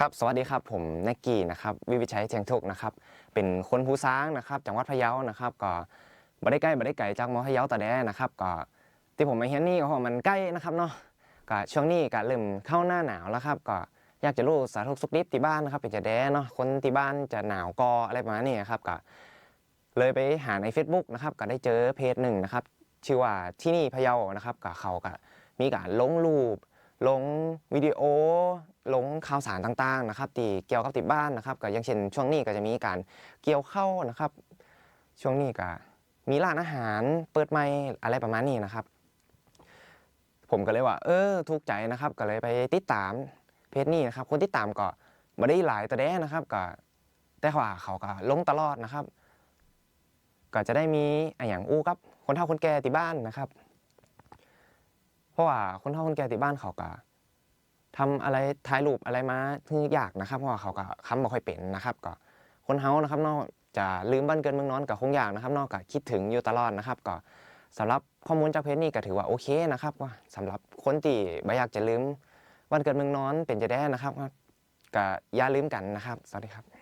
ครับ สวัสดีครับ ผมแนกกี้นะครับ วิวิชัยเชียงทุกนะครับ เป็นคนภูซางนะครับ จังหวัดพะเยา นะครับ ก็บ่ได้ใกล้บ่ได้ไกลจากมอพะเยาแต่แดนะครับ ก็ที่ผมมาเฮียนนี่ก็เพราะมันใกล้นะครับเนาะ ก็ช่วงนี้ก็เริ่มเข้าหน้าหนาวแล้วครับ ก็อยากจะรู้สาธุสุขดิบที่บ้านนะครับเป็นจะแดเนาะ คนที่บ้านจะหนาวกออะไรประมาณนี้ครับ ก็เลยไปหาใน Facebook นะครับ ก็ได้เจอเพจหนึ่งนะครับ ชื่อว่าที่นี่พะเยา นะครับ ก็เขาก็มีการลงรูป ลงวิดีโอลงข่าวสารต่างๆนะครับที่เกี่ยวกับติดบ้านนะครับก็อย่างเช่นช่วงนี้ก็จะมีการเกี่ยวเข้านะครับ ช่วงนี้ก็มีร้านอาหารเปิดใหม่อะไรประมาณนี้นะครับ ผมก็เลยว่า เออถูกใจนะครับ ก็เลยไปติดตามเพจนี้นะครับ คนติดตามก็ไม่ได้หลายแต่แด้นะครับก็แต่ว่าเขาก็ลงตลอดนะครับ ก็จะได้มีอะอย่างอู้กับคนเฒ่าคนแก่ที่บ้านนะครับ เพราะว่าคนเฒ่าคนแก่ที่บ้านเขาก็ทำอะไรถ่ายรูปอะไรมาคือยากนะครับ เพราะว่าเขาก็ค้ำบ่ค่อยเป็นนะครับ ก็คนเฮานะครับนอกจะลืมบ้านเกินเมืองนอนก็คงยากนะครับ นอกก็คิดถึงอยู่ตลอดนะครับ ก็สำหรับข้อมูลจากเพจนี้ก็ถือว่าโอเคนะครับ ว่าสำหรับคนที่บ่อยากจะลืมบ้านเกินเมืองนอนเป็นจะได้นะครับก็อย่าลืมกันนะครับ สวัสดีครับ